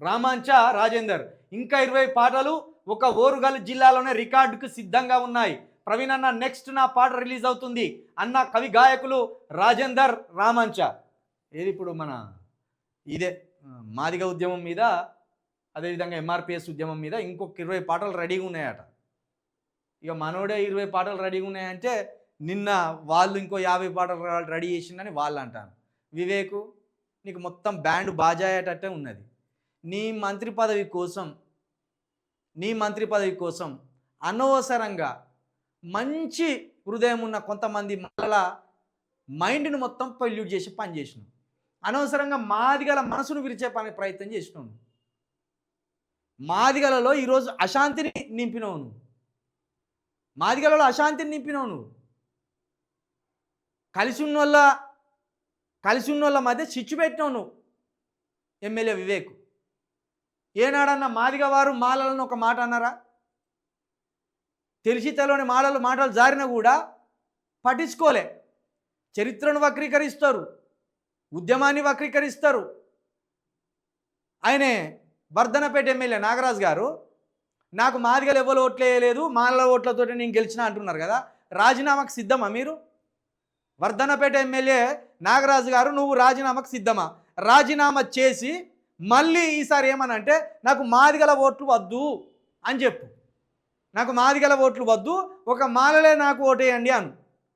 రామాంచ రాజేందర్. ఇంకా ఇరవై పాటలు ఒక ఓరుగల్ జిల్లాలోనే రికార్డుకు సిద్ధంగా ఉన్నాయి. ప్రవీణ్ అన్న నెక్స్ట్ నా పాట రిలీజ్ అవుతుంది. అన్న కవి గాయకులు రాజేందర్ రామాంచ. ఏది ఇప్పుడు మన ఇదే మాదిగ ఉద్యమం మీద అదేవిధంగా ఎంఆర్పిఎస్ ఉద్యమం మీద ఇంకొక ఇరవై పాటలు రెడీగా ఉన్నాయట. ఇక మనోడే ఇరవై పాటలు రెడీగా ఉన్నాయంటే నిన్న వాళ్ళు ఇంకో యాభై పాటలు రెడీ చేసిందని వాళ్ళు అంటాను వివేకు నీకు మొత్తం బ్యాండ్ బాజాయేటట్టే ఉన్నది. నీ మంత్రి పదవి కోసం నీ మంత్రి పదవి కోసం అనవసరంగా మంచి హృదయం ఉన్న కొంతమంది మళ్ళా మైండ్ని మొత్తం పొల్యూట్ చేసి పని చేసినాం. అనవసరంగా మాదిగల మనసును విరిచే పని ప్రయత్నం చేసినావు మాదిగలలో ఈరోజు అశాంతిని నింపినావు నువ్వు. మాదిగలలో అశాంతిని నింపినావు నువ్వు. కలిసి ఉన్నోళ్ళ కలిసి ఉన్నోళ్ళ మధ్య చిచ్చు పెట్టినావు నువ్వు. ఎమ్మెల్యే వివేక్. ఏనాడన్నా మాదిగ వారు మాలలను ఒక మాట అన్నారా? తెలిసి తెలవని మాటలు మాటలు జారినా కూడా పట్టించుకోలే. చరిత్రను వక్రీకరిస్తారు ఉద్యమాన్ని వక్రీకరిస్తారు. ఆయనే వర్ధనపేట ఎమ్మెల్యే నాగరాజు గారు నాకు మాదిగలు ఎవరు ఓట్లేయలేదు మాలల ఓట్లతో నేను గెలిచిన అంటున్నారు కదా రాజీనామాకు సిద్ధమా మీరు? వర్ధనపేట ఎమ్మెల్యే నాగరాజు గారు నువ్వు రాజీనామాకు సిద్ధమా? రాజీనామా చేసి మళ్ళీ ఈసారి ఏమనంటే నాకు మాదిగల ఓట్లు వద్దు అని చెప్పు. నాకు మాదిగల ఓట్లు వద్దు ఒక మాలలే నాకు ఓటేయండి అను.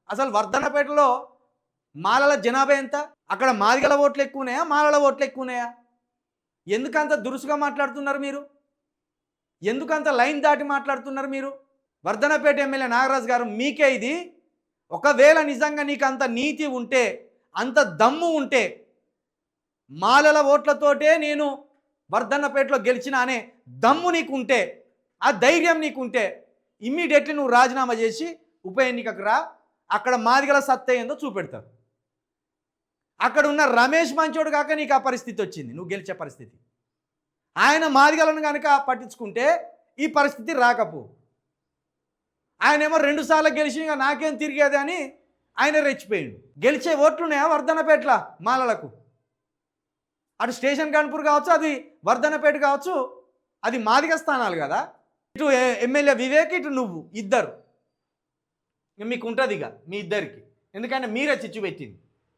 అసలు వర్ధనపేటలో మాలల జనాభా ఎంత? అక్కడ మాదిగల ఓట్లు ఎక్కువనాయా మాలల ఓట్లు ఎక్కువనాయా ఎందుకంత దురుసుగా మాట్లాడుతున్నారు మీరు? ఎందుకంత లైన్ దాటి మాట్లాడుతున్నారు మీరు? వర్ధనపేట ఎమ్మెల్యే నాగరాజు గారు మీకే ఇది. ఒకవేళ నిజంగా నీకు అంత నీతి ఉంటే అంత దమ్ము ఉంటే మాలల ఓట్లతోటే నేను వర్ధన్నపేటలో గెలిచిన అనే దమ్ము నీకుంటే ఆ ధైర్యం నీకుంటే ఇమ్మీడియట్లీ నువ్వు రాజీనామా చేసి ఉప ఎన్నికకు రా. అక్కడ మాదిగల సత్తయ్యందో ఏందో చూపెడతారు. అక్కడ ఉన్న రమేష్ మంచోడు కాక నీకు ఆ పరిస్థితి వచ్చింది. నువ్వు గెలిచే పరిస్థితి. ఆయన మాదిగలను కనుక పట్టించుకుంటే ఈ పరిస్థితి రాకపో. ఆయనేమో రెండుసార్లు గెలిచి ఇంకా నాకేం తిరిగేది అని ఆయన రెచ్చిపోయాడు. గెలిచే ఓట్లున్నాయా వర్ధనపేట్ల మాలలకు? అటు స్టేషన్ కాన్పూర్ కావచ్చు అది వర్ధనపేట కావచ్చు అది మాదిగ స్థానాలు కదా. ఇటు ఎమ్మెల్యే వివేక్ ఇటు నువ్వు ఇద్దరు. మీకు ఉంటుంది ఇక మీ ఇద్దరికి. ఎందుకంటే మీరే చిచ్చు పెట్టింది.